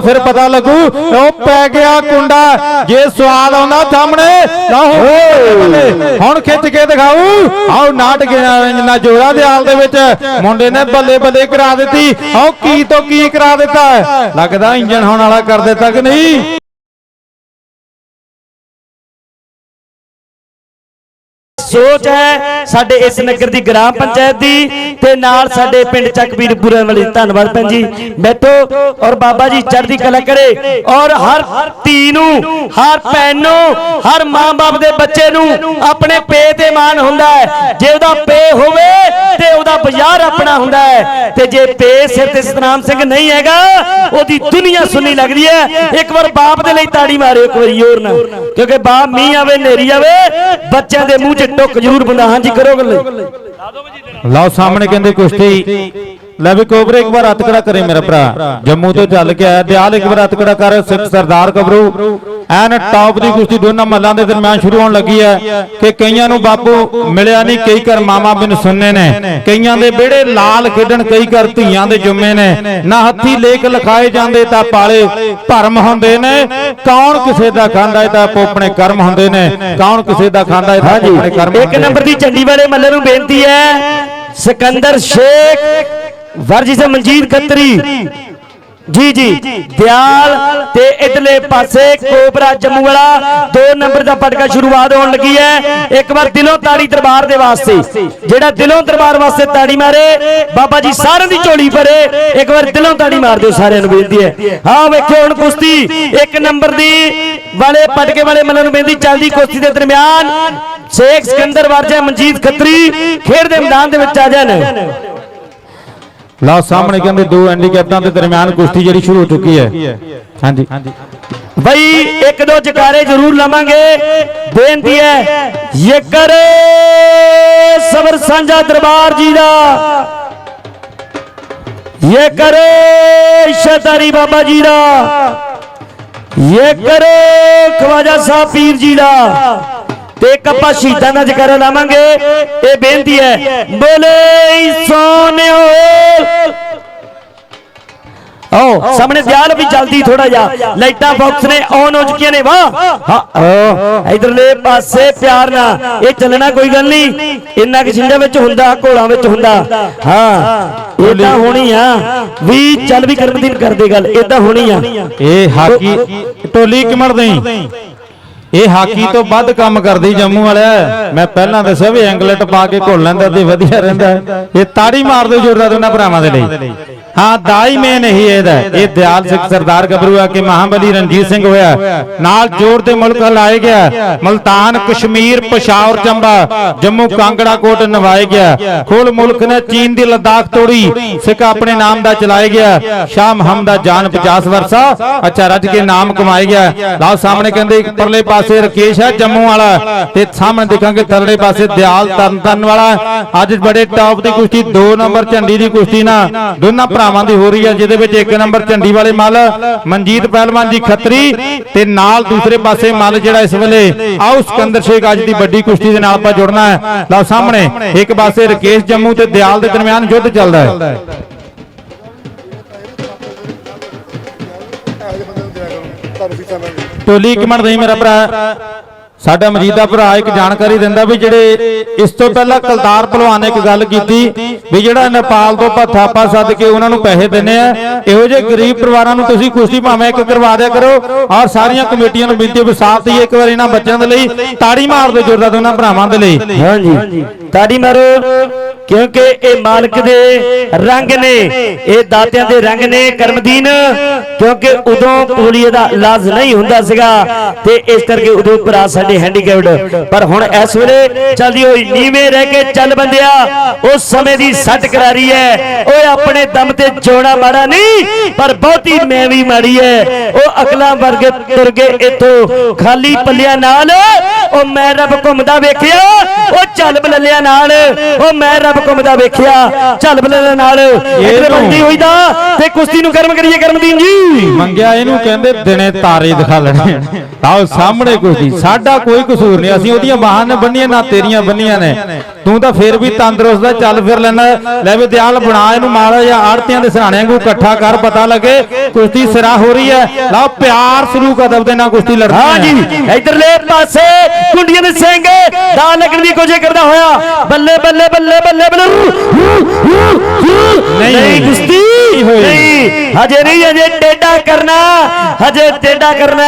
ਫਿਰ ਪਤਾ ਲੱਗੂ ਉਹ ਪੈ ਗਿਆ ਕੁੰਡਾ। ਜੇ ਸਵਾਦ ਆਉਂਦਾ ਸਾਹਮਣੇ ਲਓ ਹੁਣ ਖਿੱਚ ਕੇ ਦਿਖਾਊ ਆਓ ਨਾਟਕ ਨਾ ਜੋੜਾ ਦੇ ਹਾਲ ਦੇ ਵਿੱਚ। ਮੁੰਡੇ ਨੇ ਬੱਲੇ ਬੱਲੇ ਕਰਾ ਦਿੱਤੀ। ਆਓ ਕੀ ਤੋਂ ਕੀ ਕਰਾ ਦਿੱਤਾ ਲੱਗਦਾ ਇੰਜਨ ਹੋਣ ਵਾਲਾ ਕਰ ਦਿੱਤਾ ਕਿ ਨਹੀਂ? ਸੋਚ ਹੈ ਸਾਡੇ ਇਸ ਨਗਰ ਦੀ ਗ੍ਰਾਮ ਪੰਚਾਇਤ ਦੀ ਤੇ ਨਾਲ ਸਾਡੇ ਪਿੰਡ ਚੱਕਬੀਰਪੁਰੇ ਵਾਲੀ ਧੰਨਵਾਦ ਭੈਣ ਜੀ। ਬੈਠੋ ਔਰ ਬਾਬਾ ਜੀ ਚੜ੍ਹਦੀ ਕਲਾ ਕਰੇ ਔਰ ਹਰ ਧੀ ਨੂੰ, ਹਰ ਭੈਣ ਨੂੰ, ਹਰ ਮਾਂ-ਬਾਪ ਦੇ ਬੱਚੇ ਨੂੰ ਆਪਣੇ ਪੇ ਤੇ ਮਾਣ ਹੁੰਦਾ ਹੈ। ਜੇ ਉਹਦਾ ਪੇ ਹੋਵੇ ਤੇ ਉਹਦਾ ਬਾਜ਼ਾਰ ਆਪਣਾ ਹੁੰਦਾ ਹੈ। ਤੇ ਜੇ ਪੇ ਸਿਰ ਤੇ ਸਤਨਾਮ ਸਿੰਘ ਨਹੀਂ ਹੈਗਾ, ਉਹਦੀ ਦੁਨੀਆ ਸੁਣੀ ਲੱਗਦੀ ਹੈ। ਇੱਕ ਵਾਰ ਬਾਪ ਦੇ ਲਈ ਤਾੜੀ ਮਾਰਿਓ, ਇੱਕ ਵਾਰੀ ਹੋਰ ਨਾ ਕਿਉਂਕਿ ਬਾਪ ਮੀਂਹ ਆਵੇ, ਨੇਰੀ ਆਵੇ, ਬੱਚਿਆਂ ਦੇ ਮੂੰਹ 'ਚ ਟੁੱਕ ਜ਼ਰੂਰ ਬੰਦਾ, ਹਾਂਜੀ, ਕਰੋ ਗੱਲੇ। ਲਓ, ਸਾਹਮਣੇ ਕਹਿੰਦੇ ਕੁਸ਼ਤੀ। ਲੈ ਵੀ ਕੋਬਰੇ ਇੱਕ ਵਾਰ ਹੱਥ ਖੜਾ ਕਰੇ ਮੇਰਾ ਭਰਾ। ਜੰਮੂ ਤੋਂ ਚੱਲ ਕੇ ਆਇਆ। ਦਿਆਲ ਇੱਕ ਵਾਰ ਹੱਥ ਖੜਾ ਕਰ। ਸਿੱਖ ਸਰਦਾਰ ਕਬਰੂ। ਐਨ ਟੌਪ ਦੀ ਕੁਸ਼ਤੀ ਦੋਨਾਂ ਮੱਲਾਂ ਦੇ ਦਰਮਿਆਨ ਸ਼ੁਰੂ ਹੋਣ ਲੱਗੀ ਹੈ ਕਿ ਕਈਆਂ ਨੂੰ ਬਾਪੂ ਮਿਲਿਆ ਨਹੀਂ ਕਈ ਘਰ ਮਾਮਾ ਬਿਨ ਸੁਣਨੇ ਨੇ। ਕਈਆਂ ਦੇ ਵਿਹੜੇ ਲਾਲ ਖੇਡਣ ਕਈ ਘਰ ਧੀਆਂ ਦੇ ਜੁੰਮੇ ਨੇ। ਨਾ ਹੱਥੀ ਲੇਖ ਲਿਖਾਏ ਜਾਂਦੇ ਤਾਂ ਪਾਲੇ ਭਰਮ ਹੁੰਦੇ ਨੇ। ਕੌਣ ਕਿਸੇ ਦਾ ਖਾਂਦਾ ਇਹ ਤਾਂ ਆਪੋ ਆਪਣੇ ਕਰਮ ਹੁੰਦੇ ਨੇ। ਕੌਣ ਕਿਸੇ ਦਾ ਖਾਂਦਾ ਇਹ ਤਾਂ ਆਪੋ ਆਪਣੇ ਕਰਮ ਇੱਕ ਨੰਬਰ ਦੀ ਝੰਡੀ ਵਾਲੇ ਮੱਲੇ ਨੂੰ ਬੇਨਤੀ ਹੈ। ਸਿਕੰਦਰ ਸ਼ੇਖ ਵਰਜੀ ਸੇ ਮਨਜੀਤ ਖੱਤਰੀ। ਜੀ ਜੀ। ਦਿਆਲ ਤੇ ਇਧਰਲੇ ਪਾਸੇ ਕੋਬਰਾ ਜੰਮੂ ਵਾਲਾ ਦੋ ਨੰਬਰ ਦਾ ਪਟਕਾ ਸ਼ੁਰੂਆਤ ਹੋਣ ਲੱਗੀ ਹੈ। ਇੱਕ ਵਾਰ ਦਿਲੋਂ ਤਾੜੀ ਦਰਬਾਰ ਦੇ ਵਾਸਤੇ। ਜਿਹੜਾ ਦਿਲੋਂ ਦਰਬਾਰ ਵਾਸਤੇ ਤਾੜੀ ਮਾਰੇ ਬਾਬਾ ਜੀ ਸਾਰਿਆਂ ਦੀ ਝੋਲੀ ਭਰੇ। ਇੱਕ ਵਾਰ ਦਿਲੋਂ ਤਾੜੀ ਮਾਰ ਦਿਓ ਸਾਰਿਆਂ ਨੂੰ ਬੇਨਤੀ ਹੈ। ਹਾਂ। ਵੇਖਿਓ ਹੁਣ ਕੁਸ਼ਤੀ। ਇੱਕ ਨੰਬਰ ਦੀ ਵਾਲੇ ਪਟਕੇ ਵਾਲੇ ਮੱਲਾਂ ਨੂੰ ਬੇਨਤੀ ਚੱਲਦੀ ਕੁਸ਼ਤੀ ਦੇ ਦਰਮਿਆਨ। ਸ਼ੇਖ ਸਿਕੰਦਰ ਵਰਜਾ ਮਨਜੀਤ ਖੱਤਰੀ ਖੇਡ ਦੇ ਮੈਦਾਨ ਦੇ ਵਿੱਚ ਆ ਜਾਣ। ਲਾ ਸਾਹਮਣੇ ਕਹਿੰਦੇ ਦੋ ਹੈਂਡੀਕੈਪਟਾਂ ਦੇ ਦਰਮਿਆਨ ਕੁਸ਼ਤੀ ਜਿਹੜੀ ਸ਼ੁਰੂ ਹੋ ਚੁੱਕੀ ਹੈ। ਹਾਂਜੀ। ਬਈ, ਇੱਕ ਦੋ ਜਕਾਰੇ ਜ਼ਰੂਰ ਲਵਾਂਗੇ। ਬੇਨਤੀ ਹੈ ਯਕਰ ਸਬਰ ਸਾਂਝਾ ਦਰਬਾਰ ਜੀ ਦਾ ਯਕਰ ਸ਼ਤਾਰੀ ਬਾਬਾ ਜੀ ਦਾ ਯਕਰ ਖਵਾਜਾ ਸਾਹਿਬ ਪੀਰ ਜੀ ਦਾ ਇੱਕ ਆਪਾਂ ਸ਼ਹੀਦਾਂ ਦਾ ਜਕਾਰਾ ਲਾਵਾਂਗੇ। ਇਹ ਬੇਨਤੀ ਹੈ ਬੋਲੇ ਸੋਨਿਓ ਓ ਸਾਹਮਣੇ ਦਿਆਲ ਵੀ ਜਲਦੀ ਥੋੜਾ ਜਿਹਾ। ਲਾਈਟਾਂ ਬਾਕਸ ਨੇ ਆਨ ਹੋ ਚੁੱਕੀਆਂ ਨੇ ਵਾਹ। ਹਾਂ ਇਧਰਲੇ ਪਾਸੇ ਪਿਆਰ ਨਾਲ। ਇਹ ਚੱਲਣਾ ਕੋਈ ਗੱਲ ਨਹੀਂ। ਇੰਨਾ ਕਿ ਛਿੰਡੇ ਵਿੱਚ ਹੁੰਦਾ ਘੋਲਾਂ ਵਿੱਚ ਹੁੰਦਾ। ਹਾਂ ਇਹ ਤਾਂ ਹੋਣੀ ਆ। ਵੀ ਚੱਲ ਵੀ ਕਰਮਦੀਨ ਕਰਦੇ ਗੱਲ ਇਦਾਂ ਹੋਣੀ ਆ। ਇਹ ਹਾਕੀ ਟੋਲੀ ਕਿਮੜ ਨਹੀਂ ਇਹ ਹਾਕੀ ਤੋਂ ਵੱਧ ਕੰਮ ਕਰਦੀ ਜੰਮੂ ਵਾਲਿਆ। ਮੈਂ ਪਹਿਲਾਂ ਦੱਸਿਆ ਵੀ ਐਂਗਲਟ ਪਾ ਕੇ ਘੁਲ ਲੈਂਦਾ ਤੇ ਵਧੀਆ ਰਹਿੰਦਾ। ਇਹ ਤਾੜੀ ਮਾਰ ਦਿਓ ਜੋਰਦਾਰ ਉਹਨਾਂ ਭਰਾਵਾਂ ਦੇ ਲਈ। ਹਾਂ, ਦਾਈ ਮੇਨ ਹੀ ਇਹਦਾ ਇਹ ਦਿਆਲ ਸਿੰਘ ਸਰਦਾਰ ਗੱਭਰੂ ਆ ਕੇ ਮਹਾਬਲੀ ਰਣਜੀਤ ਸਿੰਘ ਹੋਇਆ ਨਾਲ ਜੋਰ ਤੇ ਮੁਲਕ ਹਲਾਏ ਗਿਆ ਮਲਤਾਨ ਕਸ਼ਮੀਰ ਪਸ਼ਾਵਰ ਚੰਬਾ, ਜੰਮੂ ਕਾਂਗੜਾ ਕੋਟ ਨਵਾਏ ਗਿਆ ਖੁੱਲ ਮੁਲਕ ਨੇ ਚੀਨ ਦੀ ਲਦਾਖ ਤੋੜੀ। ਸਿੱਖ ਆਪਣੇ ਨਾਮ ਦਾ ਚਲਾਏ ਗਿਆ ਸ਼ਾਹ ਮੁਹੰਮਦ ਦਾ ਜਾਨ 50 ਵਰਸਾ। ਅੱਛਾ, ਰੱਜ ਕੇ ਨਾਮ ਕਮਾਏ ਗਿਆ ਲਾਓ, ਸਾਹਮਣੇ ਕਹਿੰਦੇ ਇੱਕ ਪਰਲੇ ਪਾਸੇ ਰਕੇਸ਼ ਹੈ, ਜੰਮੂ ਵਾਲਾ। ਤੇ ਸਾਹਮਣੇ ਦੇਖਾਂਗੇ ਤਰਲੇ ਪਾਸੇ ਦਿਆਲ ਤਰਨਤਨ ਵਾਲਾ ਅੱਜ ਬੜੇ ਟੌਪ ਦੀ ਕੁਸ਼ਤੀ 2 ਨੰਬਰ ਝੰਡੀ ਦੀ ਕੁਸ਼ਤੀ ਨਾ। ਦੋਨਾਂ ਭਰਾਵਾਂ ਦੀ ਹੋ ਰਹੀ ਹੈ ਜਿਹਦੇ ਵਿੱਚ ਇੱਕ ਨੰਬਰ ਝੰਡੀ ਵਾਲੇ ਮੱਲ ਮਨਜੀਤ ਪਹਿਲਵਾਨ ਜੀ ਖੱਤਰੀ ਤੇ ਨਾਲ ਦੂਸਰੇ ਪਾਸੇ ਮੱਲ ਜਿਹੜਾ ਇਸ ਵੇਲੇ ਆਓ ਸਿਕੰਦਰ ਸ਼ੇਖ ਅੱਜ ਦੀ ਵੱਡੀ ਕੁਸ਼ਤੀ ਦੇ ਨਾਲ ਆਪਾਂ ਜੁੜਨਾ ਹੈ। ਲਓ ਸਾਹਮਣੇ ਇੱਕ ਪਾਸੇ ਰਕੇਸ਼ ਜੰਮੂ ਤੇ ਦਿਆਲ ਦੇ ਦਰਮਿਆਨ ਯੁੱਧ ਚੱਲਦਾ ਹੈ। ਟੋਲੀ ਕਮਣ ਨਹੀਂ ਮੇਰਾ ਭਰਾ। ਸਾਡਾ ਮਜੀਦਾ ਭਰਾ ਇੱਕ ਜਾਣਕਾਰੀ ਦਿੰਦਾ ਵੀ ਜਿਹੜੇ ਇਸ ਤੋਂ ਪਹਿਲਾਂ ਕਲਤਾਰ ਪਹਿਲਵਾਨ ਨੇ ਇੱਕ ਗੱਲ ਕੀਤੀ ਵੀ ਜਿਹੜਾ ਨੇਪਾਲ ਤੋਂ ਆਪਾਂ ਥਾਪਾ ਸੱਦ ਕੇ ਉਹਨਾਂ ਨੂੰ ਪੈਸੇ ਦਿੰਨੇ ਆ। ਇਹੋ ਜਿਹੇ ਗਰੀਬ ਪਰਿਵਾਰਾਂ ਨੂੰ ਤੁਸੀਂ ਕੁਸ਼ਤੀ ਭਾਵੇਂ ਇੱਕ ਕਰਵਾ ਦਿਆ ਕਰੋ ਔਰ ਸਾਰੀਆਂ ਕਮੇਟੀਆਂ ਨੂੰ ਬੇਨਤੀ ਹੈ ਵੀ ਸਾਥ ਹੀ ਇੱਕ ਵਾਰ ਇਹਨਾਂ ਬੱਚਿਆਂ ਦੇ ਲਈ ਤਾੜੀ ਮਾਰ ਦਿਓ ਜੋਰਦਾਰ ਦੋਨਾਂ ਭਰਾਵਾਂ ਦੇ ਲਈ। ਹਾਂਜੀ ਤਾੜੀ ਮਾਰੋ। ਕਿਉਂਕਿ ਇਹ ਮਾਲਕ ਦੇ ਰੰਗ ਨੇ, ਇਹ ਦਾਤਿਆਂ ਦੇ ਰੰਗ ਨੇ ਕਰਮਦੀਨ, ਕਿਉਂਕਿ ਉਦੋਂ ਪੋਲੀਓ ਦਾ ਇਲਾਜ ਨਹੀਂ ਹੁੰਦਾ ਸੀਗਾ ਤੇ ਇਸ ਕਰਕੇ ਉਦੋਂ ਭਰਾ ਸਾਡੇ ਹੈਂਡੀਕੈਪਡ ਪਰ ਹੁਣ ਇਸ ਵੇਲੇ ਚੱਲਦੀ ਹੋਈ ਨੀਵੇਂ ਰਹਿ ਕੇ ਚੱਲ ਬੰਦਿਆ, ਉਸ ਸਮੇਂ ਦੀ ਸੱਟ ਕਰਾਰੀ ਹੈ। ਓਏ ਆਪਣੇ ਦਮ ਤੇ ਜੋਣਾ ਮਾੜਾ ਨਹੀਂ, ਪਰ ਬਹੁਤੀ ਮੈਂ ਵੀ ਮਾੜੀ ਹੈ। ਉਹ ਅਕਲਾਂ ਵਰਗੇ ਤੁਰ ਗਏ ਇਥੋਂ, ਖਾਲੀ ਪੱਲਿਆਂ ਨਾਲ ਉਹ ਮੈਂ ਰੱਬ ਘੁੰਮਦਾ ਵੇਖਿਆ ਉਹ ਚੱਲ ਬਲੱਲਿਆਂ ਨਾਲ ਉਹ ਮੈਂ ਰੱਬ ਘੁੰਮਦਾ ਵੇਖਿਆ ਚੱਲ ਬਲੱਲਿਆਂ ਨਾਲ। ਤੋਂ- ਬੰਦੀ ਹੋਈ ਦਾ ਤੇ ਕੁਸ਼ਤੀ ਨੂੰ ਗਰਮ ਕਰੀਏ ਕਰਮਦੀਨ ਜੀ। ਮੰਗਿਆ ਇਹਨੂੰ ਕਹਿੰਦੇ ਦਿਨੇ ਤਾਰੇ ਦਿਖਾ ਲੈਣੇ। ਆਓ ਸਾਹਮਣੇ ਕੁਸ਼ਤੀ ਸਾਡਾ ਕੋਈ ਕਸੂਰ ਨਹੀਂ ਅਸੀਂ ਉਹਦੀਆਂ ਬਾਹਾਂ ਨੇ ਬੰਨੀਆਂ ਨਾ ਤੇਰੀਆਂ ਬੰਨੀਆਂ ਨੇ। ਤੂੰ ਤਾਂ ਫੇਰ ਵੀ ਤੰਦਰੁਸਤ ਆ ਚੱਲ ਫਿਰ ਲੈਣਾ ਲੈ ਵੀ ਦਿਆਲ ਬਣਾ ਇਹਨੂੰ ਮਾੜਾ ਜਾਂ ਆੜਤੀਆਂ ਦੇ ਸਰਾਣਿਆਂ ਨੂੰ ਇਕੱਠਾ ਕਰ ਪਤਾ ਲੱਗੇ ਕੁਸ਼ਤੀ ਸਿਰਾ ਹੋ ਰਹੀ ਹੈ। ਲਓ ਪਿਆਰ ਸਲੂਕ ਅਦਬ ਦੇ ਨਾਲ ਕੁਸ਼ਤੀ ਲੜਨੀ ਹਾਂ ਹੈ ਜੀ। ਇਧਰਲੇ ਪਾਸੇ ਕੁੰਡੀਆਂ ਦੇ ਸਿੰਘ ਦਾ ਲੱਗਣ ਦੀ ਕੋਸ਼ਿਸ਼ ਕਰਦਾ ਹੋਇਆ। ਬੱਲੇ ਬੱਲੇ ਬੱਲੇ ਬੱਲੇ ਬੱਲੇ। ਨਹੀਂ ਕੁਸ਼ਤੀ। ਨਹੀਂ ਹਜੇ ਨਹੀਂ ਹਜੇ ਟੇਡਾ ਕਰਨਾ। ਹਜੇ ਟੇਡਾ ਕਰਨਾ।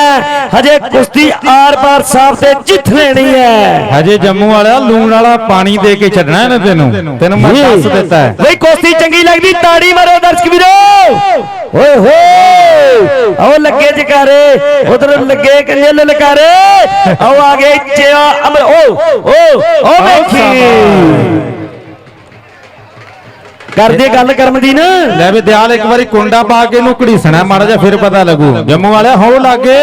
ਹਜੇ ਕੁਸ਼ਤੀ ਆਰ ਪਾਰ ਸਾਫ਼ ਤੇ ਜਿੱਤ ਲੈਣੀ ਹੈ। ਹਜੇ ਜੰਮੂ ਵਾਲਿਆ ਲੂਣ ਵਾਲਾ ਪਾਣੀ ਦੇ ਕੇ ਛੱਡਣਾ ਇਹਨੇ ਤੈਨੂੰ? ਤੈਨੂੰ। ਮੈਂ ਦੱਸ ਦਿੱਤਾ ਹੈ। ਬਈ ਕੁਸ਼ਤੀ ਚੰਗੀ ਲੱਗਦੀ ਤਾੜੀ ਮਾਰੋ ਦਰਸ਼ਕ ਵੀਰੋ। ਓਏ ਹੋਏ ਆਓ ਲੱਗੇ ਜਕਾਰੇ ਉਧਰ ਲੱਗੇ ਕੰਨੇ ਲਲਕਾਰੇ। ਆਓ ਆ ਗਏ ਚਿਆ ਅਮਰ ਓ ਓ ਓ ਵੇਖੀ। ਕਰਦੇ ਗੱਲ ਕਰਮ ਦੀ ਨਾ ਲੈ ਵੀ ਦਿਆਲ ਇੱਕ ਵਾਰੀ ਕੁੰਡਾ ਪਾ ਕੇ ਇਹਨੂੰ ਘੜੀਸਣਾ ਮਾੜਾ ਜਿਹਾ ਫਿਰ ਪਤਾ ਲੱਗੂ। ਜੰਮੂ ਵਾਲਿਆ ਹੋ ਲਾਗੇ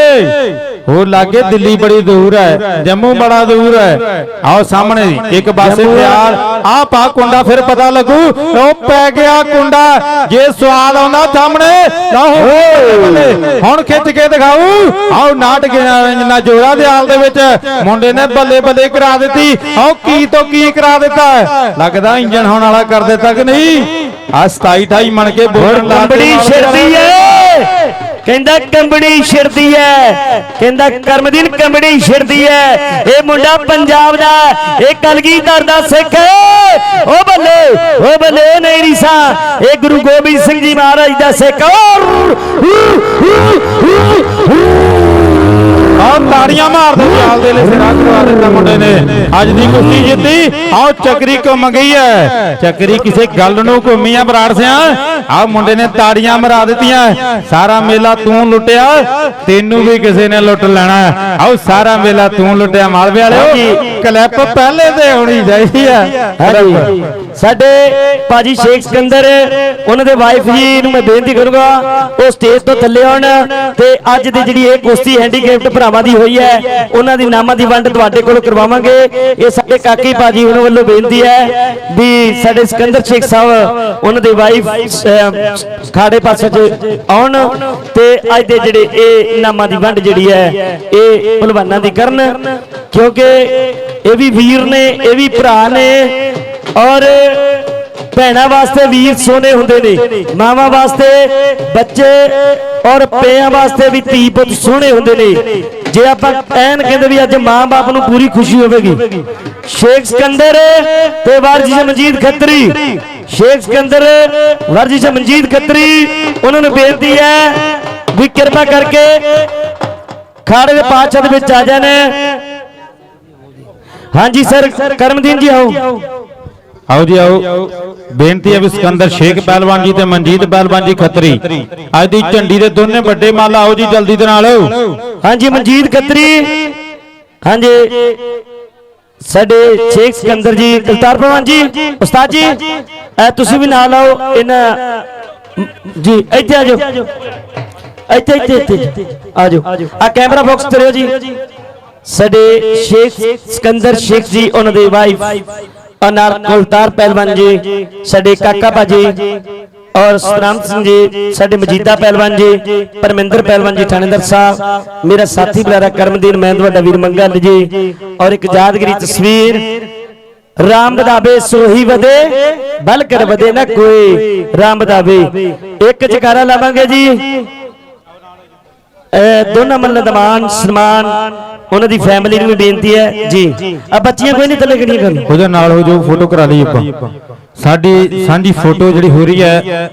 ਹੋ ਲਾਗੇ ਦਿੱਲੀ ਬੜੀ ਦੂਰ ਹੈ ਜੰਮੂ ਬੜਾ ਦੂਰ ਹੈ। ਆਓ ਸਾਹਮਣੇ ਇੱਕ ਪਾਸੇ ਦਿਆਲ ਆ ਪਾ ਕੁੰਡਾ ਫਿਰ ਪਤਾ ਲੱਗੂ। ਉਹ ਪੈ ਗਿਆ ਕੁੰਡਾ। ਜੇ ਸਵਾਲ ਆਉਂਦਾ ਸਾਹਮਣੇ ਲਓ ਹੁਣ ਖਿੱਚ ਕੇ ਦਿਖਾਊ। ਆਓ ਨਾਟਕ ਜਿੰਨਾ ਜੋੜਾ ਦਿਆਲ ਦੇ ਵਿੱਚ ਮੁੰਡੇ ਨੇ ਬੱਲੇ ਬੱਲੇ ਕਰਾ ਦਿੱਤੀ। ਆਓ ਕੀ ਤੋਂ ਕੀ ਕਰਾ ਦਿੱਤਾ ਲੱਗਦਾ ਇੰਜਨ ਹੋਣ ਵਾਲਾ ਕਰ ਦਿੱਤਾ ਕਿ ਨਹੀਂ? ਆ 27 28 ਮਣ ਕੇ ਬੋਲਣ ਲਾ ਕੰਬੜੀ ਛਿੜਦੀ ਏ ਕਹਿੰਦਾ ਕੰਬੜੀ ਛਿੜਦੀ ਏ ਕਹਿੰਦਾ ਕਰਮਦੀਨ ਕੰਬੜੀ ਛਿੜਦੀ ਏ ਇਹ ਮੁੰਡਾ ਪੰਜਾਬ ਦਾ ਇਹ ਕਲਗੀਧਰ ਦਾ ਸਿੱਖ ਏ। ਓ ਬੱਲੇ ਓ ਬੱਲੇ ਨਹੀਂ ਰੀਸਾ। ਇਹ ਗੁਰੂ ਗੋਬਿੰਦ ਸਿੰਘ ਜੀ ਮਹਾਰਾਜ ਦਾ ਸਿੱਖ ਆਓ ਤਾੜੀਆਂ ਮਾਰ ਦੋ ਦੇ ਲਈ ਸਿਰਾ ਕਰਵਾ ਦਿੱਤਾ ਮੁੰਡੇ ਨੇ। ਅੱਜ ਦੀ ਕੁਸ਼ਤੀ ਜਿੱਤੀ। ਆਓ ਚੱਕਰੀ ਘੁੰਮ ਗਈ ਹੈ। ਚੱਕਰੀ ਕਿਸੇ ਗੱਲ ਨੂੰ ਘੁੰਮੀ ਆ ਬਰਾੜ ਸਿਆ। ਆਓ ਮੁੰਡੇ ਨੇ ਤਾੜੀਆਂ ਮਰਾ ਦਿੱਤੀਆਂ। ਸਾਰਾ ਮੇਲਾ ਤੂੰ ਲੁੱਟਿਆ। ਤੈਨੂੰ ਵੀ ਕਿਸੇ ਨੇ ਲੁੱਟ ਲੈਣਾ। ਆਓ ਸਾਰਾ ਮੇਲਾ ਤੂੰ ਲੁੱਟਿਆ, ਮਾਲਵੇ ਵਾਲਿਓ। ਕਲਿੱਪ ਪਹਿਲੇ ਤੇ ਹੋਣੀ ਚਾਹੀਦੀ ਹੈ ਹਾਂਜੀ। ਸਾਡੇ ਭਾਜੀ ਸ਼ੇਖ ਸਿਕੰਦਰ ਉਹਨਾਂ ਦੇ ਵਾਈਫ ਜੀ ਨੂੰ ਮੈਂ ਬੇਨਤੀ ਕਰੂੰਗਾ ਉਹ ਸਟੇਜ ਤੋਂ ਥੱਲੇ ਆਉਣ ਤੇ ਅੱਜ ਦੀ ਜਿਹੜੀ ਇਹ ਕੁਸ਼ਤੀ ਹੈਂਡੀਕੈਪਟ ਭਰਾਵਾਂ ਦੀ ਹੋਈ ਹੈ ਉਹਨਾਂ ਦੀ ਨਾਮਾਂ ਦੀ ਵੰਡ ਤੁਹਾਡੇ ਕੋਲੋਂ ਕਰਵਾਵਾਂਗੇ। ਇਹ ਸਾਡੇ ਕਾਕੀ ਭਾਜੀ ਉਹਨਾਂ ਵੱਲੋਂ ਬੇਨਤੀ ਹੈ ਵੀ ਸਾਡੇ ਸਿਕੰਦਰ ਸ਼ੇਖ ਸਾਹਿਬ ਉਹਨਾਂ ਦੇ ਵਾਈਫ ਖਾੜੇ ਪਾਸੇ 'ਚ ਆਉਣ ਤੇ ਅੱਜ ਦੇ ਜਿਹੜੇ ਇਹ ਨਾਮਾਂ ਦੀ ਵੰਡ ਜਿਹੜੀ ਹੈ ਇਹ ਭਲਵਾਨਾਂ ਦੀ ਕਰਨ ਕਿਉਂਕਿ ਇਹ ਵੀ ਵੀਰ ਨੇ, ਇਹ ਵੀ ਭਰਾ ਨੇ ਔਰ ਭੈਣਾਂ ਵਾਸਤੇ ਵੀਰ ਸੋਨੇ ਹੁੰਦੇ ਨੇ, ਮਾਵਾਂ ਵਾਸਤੇ ਬੱਚੇ ਔਰ ਪਿਆਂ ਵਾਸਤੇ ਵੀ ਧੀ ਪੁੱਤ ਸੋਹਣੇ ਹੁੰਦੇ ਨੇ। ਜੇ ਆਪਾਂ ਐਨ ਕਹਿੰਦੇ ਵੀ ਅੱਜ ਮਾਂ-ਬਾਪ ਨੂੰ ਪੂਰੀ ਖੁਸ਼ੀ ਹੋਵੇਗੀ। ਸ਼ੇਖ ਸਿਕੰਦਰ ਤੇ ਵਰਜਿਸ਼ ਮਨਜੀਤ ਖੱਤਰੀ। ਸ਼ੇਖ ਸਿਕੰਦਰ, ਵਰਜਿਸ਼ ਮਨਜੀਤ ਖੱਤਰੀ, ਉਹਨਾਂ ਨੂੰ ਬੇਨਤੀ ਹੈ ਵੀ ਕਿਰਪਾ ਕਰਕੇ ਖਾੜੇ ਦੇ ਪਾਤਸ਼ਾਹ ਦੇ ਵਿੱਚ ਆ ਜਾਣ। ਹਾਂਜੀ ਸਰ ਕਰਮਦੀਨ ਜੀ ਆਓ। ਆਓ ਜੀ ਆਓ। ਬੇਨਤੀ ਹੈ ਵੀ ਸਿਕੰਦਰ ਸ਼ੇਖ ਪਹਿਲਵਾਨ ਜੀ ਤੇ ਮਨਜੀਤ ਪਹਿਲਵਾਨ ਜੀ ਖੱਤਰੀ। ਅੱਜ ਦੀ ਝੰਡੀ ਦੇ ਦੋਨੇ ਵੱਡੇ ਮਾਲਾ ਆਓ ਜੀ ਜਲਦੀ ਦੇ ਨਾਲ। ਹਾਂਜੀ ਮਨਜੀਤ ਖੱਤਰੀ। ਹਾਂਜੀ ਸਾਡੇ ਸ਼ੇਖ ਸਿਕੰਦਰ ਜੀ ਕਲਤਾਰ ਭਗਵਾਨ ਜੀ ਉਸਤਾਦ ਜੀ ਤੁਸੀਂ ਵੀ ਨਾਲ ਆਓ ਇਹਨਾਂ ਜੀ ਇੱਥੇ ਆ ਜਾਓ। ਇੱਥੇ ਇੱਥੇ ਇੱਥੇ। ਆ ਕੈਮਰਾ ਬਾਕਸ ਕਰਿਓ ਜੀ। ਸਾਡੇ ਸ਼ੇਖ ਸਿਕੰਦਰ ਸ਼ੇਖ ਜੀ, ਉਹਨਾਂ ਦੇ ਵਾਈਫ ਔਰ ਕੁਲਤਾਰ ਪਹਿਲਵਾਨ ਜੀ, ਸਾਡੇ ਕਾਕਾ ਭਾਜੀ ਔਰ ਸਤਨਾਮ ਸਿੰਘ ਜੀ, ਸਾਡੇ ਮਜੀਦਾ ਪਹਿਲਵਾਨ ਜੀ, ਪਰਮਿੰਦਰ ਪਹਿਲਵਾਨ ਜੀ, ਥਾਣੇਦਾਰ ਸਾਹਿਬ, ਮੇਰਾ ਸਾਥੀ ਬਲਾਰਾ ਕਰਮਦੀਨ ਮੈਂ ਤੁਹਾਡਾ ਵੀਰ ਮੰਗਲ ਜੀ ਔਰ ਇੱਕ ਯਾਦਗਰੀ ਤਸਵੀਰ, ਰਾਮ ਬਦਾਵੇ ਸੋਹੀ ਵਦੇ ਬਲ ਕਰ ਵਦੇ ਨਾ ਕੋਈ, ਰਾਮ ਬਦਾਵੇ ਇੱਕ ਜਕਾਰਾ ਲਾਵਾਂਗੇ ਜੀ। ਇਹ ਦੋਨਾਂ ਮੱਲ ਦਮਾਨ ਸਨਮਾਨ ਉਹਨਾਂ ਦੀ ਫੈਮਿਲੀ ਨੂੰ ਵੀ ਬੇਨਤੀ ਹੈ। ਜੀ। ਆ ਬੱਚੀਆਂ ਕੋਈ ਨਹੀਂ ਥੱਲੇ ਕਿਹੜੀਆਂ ਕਰਨ ਉਹਦੇ ਨਾਲ ਹੋ ਜੋ ਫੋਟੋ ਕਰਾ ਲਈ ਆਪਾਂ। ਸਾਡੀ ਸਾਂਝੀ ਫੋਟੋ ਜਿਹੜੀ ਹੋ ਰਹੀ ਹੈ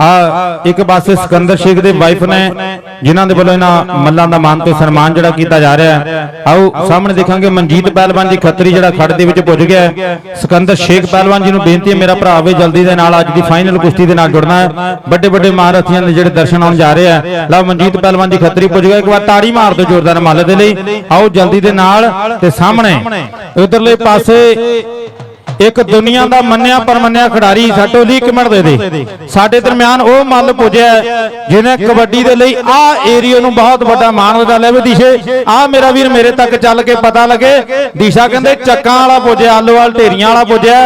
ਆ, ਇੱਕ ਪਾਸੇ ਸਿਕੰਦਰ ਸ਼ੇਖ ਦੇ ਵਾਈਫ ਨੇ, ਜਿਨ੍ਹਾਂ ਦੇ ਵੱਲੋਂ ਇਹਨਾਂ ਮੱਲਾਂ ਦਾ ਮਾਨ ਤੇ ਸਨਮਾਨ ਜਿਹੜਾ ਕੀਤਾ ਜਾ ਰਿਹਾ ਹੈ। ਆਓ, ਸਾਹਮਣੇ ਦੇਖਾਂਗੇ ਮਨਜੀਤ ਪਹਿਲਵਾਨ ਜੀ ਖੱਤਰੀ ਜਿਹੜਾ ਖੜ ਦੇ ਵਿੱਚ ਪੁੱਜ ਗਿਆ ਸਿਕੰਦਰ ਸ਼ੇਖ ਪਹਿਲਵਾਨ ਜੀ ਨੂੰ ਬੇਨਤੀ ਹੈ, ਮੇਰਾ ਭਰਾ ਵੇ ਜਲਦੀ ਦੇ ਨਾਲ ਅੱਜ ਦੀ ਫਾਈਨਲ ਕੁਸ਼ਤੀ ਦੇ ਨਾਲ ਜੁੜਨਾ ਹੈ। ਵੱਡੇ ਵੱਡੇ ਮਹਾਰਥੀਆਂ ਦੇ ਜਿਹੜੇ ਦਰਸ਼ਨ ਆਉਣ ਜਾ ਰਹੇ ਆ ਲਓ, ਮਨਜੀਤ ਪਹਿਲਵਾਨ ਜੀ ਖੱਤਰੀ ਪੁੱਜ ਗਿਆ, ਇੱਕ ਵਾਰ ਤਾੜੀ ਮਾਰ ਦਿਓ ਜ਼ੋਰਦਾਰ ਮੱਲ ਦੇ ਲਈ। ਆਓ, ਜਲਦੀ ਦੇ ਨਾਲ ਤੇ ਸਾਹਮਣੇ, ਉਧਰਲੇ ਪਾਸੇ ਇੱਕ ਦੁਨੀਆ ਦਾ ਮੰਨਿਆ ਪਰਮੰਨਿਆ ਖਿਡਾਰੀ ਸਾਟੋ ਲਈ ਕਮੜ ਦੇ ਦੇ। ਸਾਡੇ ਦਰਮਿਆਨ ਉਹ ਮੱਲ ਪੁੱਜਿਆ ਜਿਹਨੇ ਕਬੱਡੀ ਦੇ ਲਈ ਆ ਏਰੀਆ ਨੂੰ ਬਹੁਤ ਵੱਡਾ ਮਾਣ ਦਿੱਤਾ। ਲੈ ਵੀ ਦਿਸ਼ੇ, ਆ ਮੇਰਾ ਵੀਰ ਮੇਰੇ ਤੱਕ ਚੱਲ ਕੇ ਪਤਾ ਲੱਗੇ। ਦਿਸ਼ਾ ਕਹਿੰਦੇ ਚੱਕਾਂ ਵਾਲਾ ਪੁੱਜਿਆ ਆਲੋਵਾਲ ਢੇਰੀਆਂ ਵਾਲਾ ਪੁੱਜਿਆ।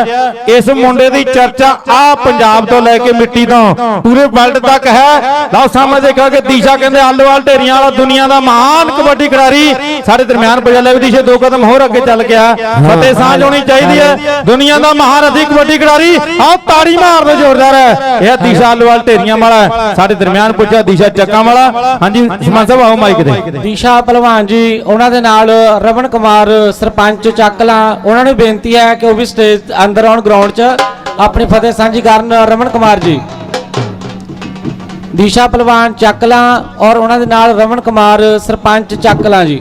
ਇਸ ਮੁੰਡੇ ਦੀ ਚਰਚਾ ਆ ਪੰਜਾਬ ਤੋਂ ਲੈ ਕੇ ਮਿੱਟੀ ਤੋਂ। ਪੂਰੇ ਵਰਲਡ ਤੱਕ ਹੈ। ਲਓ ਸਾਹਮਣੇ ਦੇਖਾ ਕਿ ਦਿਸ਼ਾ ਕਹਿੰਦੇ ਆਲੋਵਾਲ ਢੇਰੀਆਂ ਵਾਲਾ ਦੁਨੀਆ ਦਾ ਮਹਾਨ ਕਬੱਡੀ ਖਿਡਾਰੀ। ਸਾਡੇ ਦਰਮਿਆਨ ਪੁੱਜਿਆ। ਲੈ ਵੀ ਦਿਸ਼ੇ, ਦੋ ਕਦਮ ਹੋਰ ਅੱਗੇ ਚੱਲ ਗਿਆ ਫਤਿਹ ਸਾਂਝ ਹੋਣੀ ਚਾਹੀਦੀ ਹੈ। ਦੁਨੀਆ ਦਾ ਮਹਾਰਥੀ ਕਬੱਡੀ ਖਿਡਾਰੀ। ਆਓ ਤਾੜੀ ਮਾਰ ਦਿਓ ਜ਼ੋਰਦਾਰ। ਇਹ ਦਿਸ਼ਾ ਅਲਵਾਲ, ਢੇਰੀਆਂ ਵਾਲਾ। ਸਾਡੇ ਦਰਮਿਆਨ ਪੁੱਜਾ ਦਿਸ਼ਾ ਚੱਕਾਂ ਵਾਲਾ। ਹਾਂਜੀ, ਸਮਾਨ ਸਾਹਿਬ, ਆਓ ਮਾਈਕ ਤੇ। ਦੀਸ਼ਾ ਪਹਿਲਵਾਨ ਜੀ, ਉਹਨਾਂ ਦੇ ਨਾਲ ਰਵਨ ਕੁਮਾਰ, ਸਰਪੰਚ ਚੱਕਲਾ ਉਹਨਾਂ ਨੂੰ ਬੇਨਤੀ ਹੈ ਕਿ ਉਹ ਵੀ ਸਟੇਜ ਅੰਦਰ ਆਉਣ ਗਰਾਊਂਡ 'ਚ ਆਪਣੀ ਫਤਿਹ ਸਾਂਝੀ ਕਰਨ। ਰਮਨ ਕੁਮਾਰ ਜੀ। ਦੀਸ਼ਾ ਪਹਿਲਵਾਨ ਚੱਕਲਾ ਔਰ ਉਹਨਾਂ ਦੇ ਨਾਲ ਰਮਨ ਕੁਮਾਰ, ਸਰਪੰਚ ਚੱਕਲਾ ਜੀ।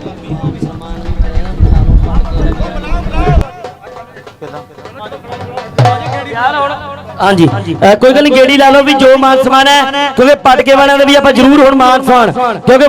ਹਾਂਜੀ। ਕੋਈ ਗੱਲ ਨਹੀਂ ਗੇੜੀ ਲਾ ਲਓ ਵੀ ਜੋ ਮਾਨ ਸਮਾਨ ਹੈ, ਕਿਉਂਕਿ ਪਟਕੇ ਵਾਲਿਆਂ ਦੇ ਵੀ ਆਪਾਂ ਜ਼ਰੂਰ ਹੁਣ ਮਾਨ ਸਮਾਨ, ਕਿਉਂਕਿ